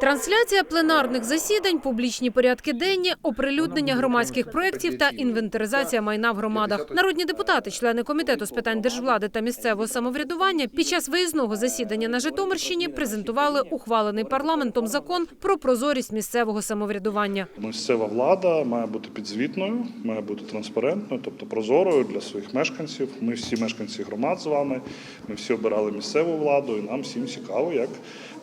Трансляція пленарних засідань, публічні порядки денні, оприлюднення громадських проєктів та інвентаризація майна в громадах. Народні депутати, члени комітету з питань держвлади та місцевого самоврядування, під час виїзного засідання на Житомирщині презентували ухвалений парламентом закон про прозорість місцевого самоврядування. Місцева влада має бути підзвітною, має бути транспарентною, тобто прозорою для своїх мешканців. Ми всі мешканці громад з вами. Ми всі обирали місцеву владу, і нам всім цікаво, як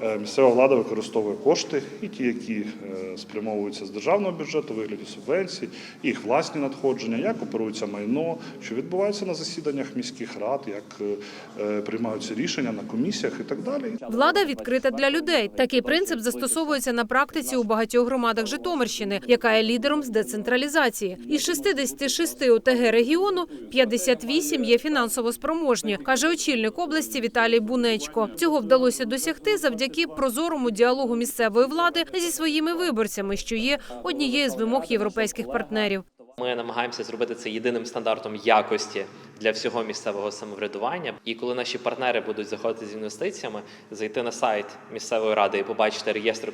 е, місцева влада використовує кошти, і ті, які е, спрямовуються з державного бюджету, вигляді субвенцій, їх власні надходження, як оперується майно, що відбувається на засіданнях міських рад, як е, е, приймаються рішення на комісіях і так далі. Влада відкрита для людей. Такий принцип застосовується на практиці у багатьох громадах Житомирщини, яка є лідером з децентралізації. Із 66 ОТГ регіону 58 є фінансово спроможні, каже очільник області Віталій Бунечко. Цього вдалося досягти завдяки прозорому діалогу місцевої влади зі своїми виборцями, що є однією з вимог європейських партнерів. Ми намагаємося зробити це єдиним стандартом якості для всього місцевого самоврядування. І коли наші партнери будуть заходити з інвестиціями, зайти на сайт місцевої ради і побачити реєстр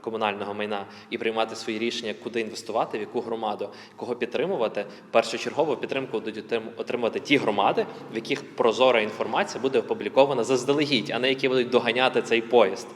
комунального майна і приймати свої рішення, куди інвестувати, в яку громаду, кого підтримувати. Першочергову підтримку будуть отрим- отримувати ті громади, в яких прозора інформація буде опублікована заздалегідь, а не які будуть доганяти цей поїзд.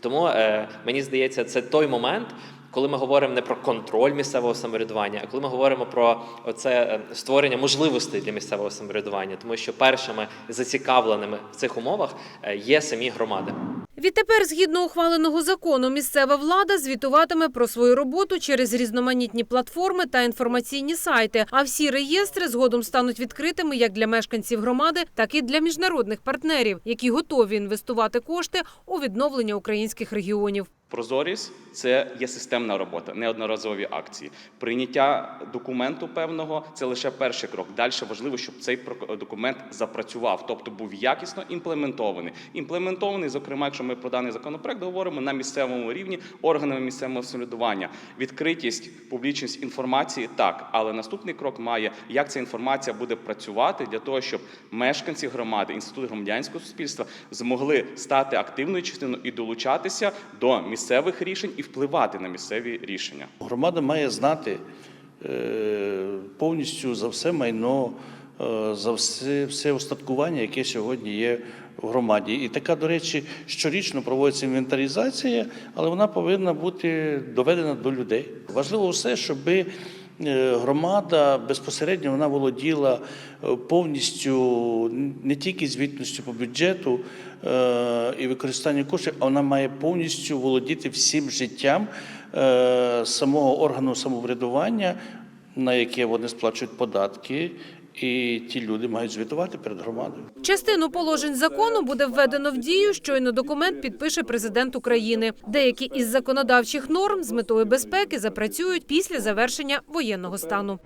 Тому е, мені здається, це той момент. Коли ми говоримо не про контроль місцевого самоврядування, а коли ми говоримо про оце е, створення можливостей для місцевого самоврядування, тому що першими зацікавленими в цих умовах е, є самі громади. Відтепер, згідно ухваленого закону, місцева влада звітуватиме про свою роботу через різноманітні платформи та інформаційні сайти. А всі реєстри згодом стануть відкритими як для мешканців громади, так і для міжнародних партнерів, які готові інвестувати кошти у відновлення українських регіонів. Прозорість це є системна робота, неодноразові акції. Прийняття документу певного це лише перший крок. Далі важливо, щоб цей документ запрацював, тобто був якісно імплементований. Імплементований, зокрема, якщо ми про даний законопроект говоримо на місцевому рівні органами місцевого самоврядування. Відкритість, публічність інформації так, але наступний крок має, як ця інформація буде працювати для того, щоб мешканці громади, інститут громадянського суспільства змогли стати активною частиною і долучатися до місцевих рішень і впливати на місцеві рішення. Громада має знати е, повністю за все майно, е, за все, все остаткування, яке сьогодні є в громаді. І така, до речі, щорічно проводиться інвентаризація, але вона повинна бути доведена до людей. Важливо все, щоби громада безпосередньо вона володіла е, повністю не тільки звітністю по бюджету е, і використанню коштів, а вона має повністю володіти всім життям е, самого органу самоврядування, на яке вони сплачують податки, і ті люди мають звітувати перед громадою. Частину положень закону буде введено в дію, щойно документ підпише президент України. Деякі із законодавчих норм з метою безпеки запрацюють після завершення воєнного стану.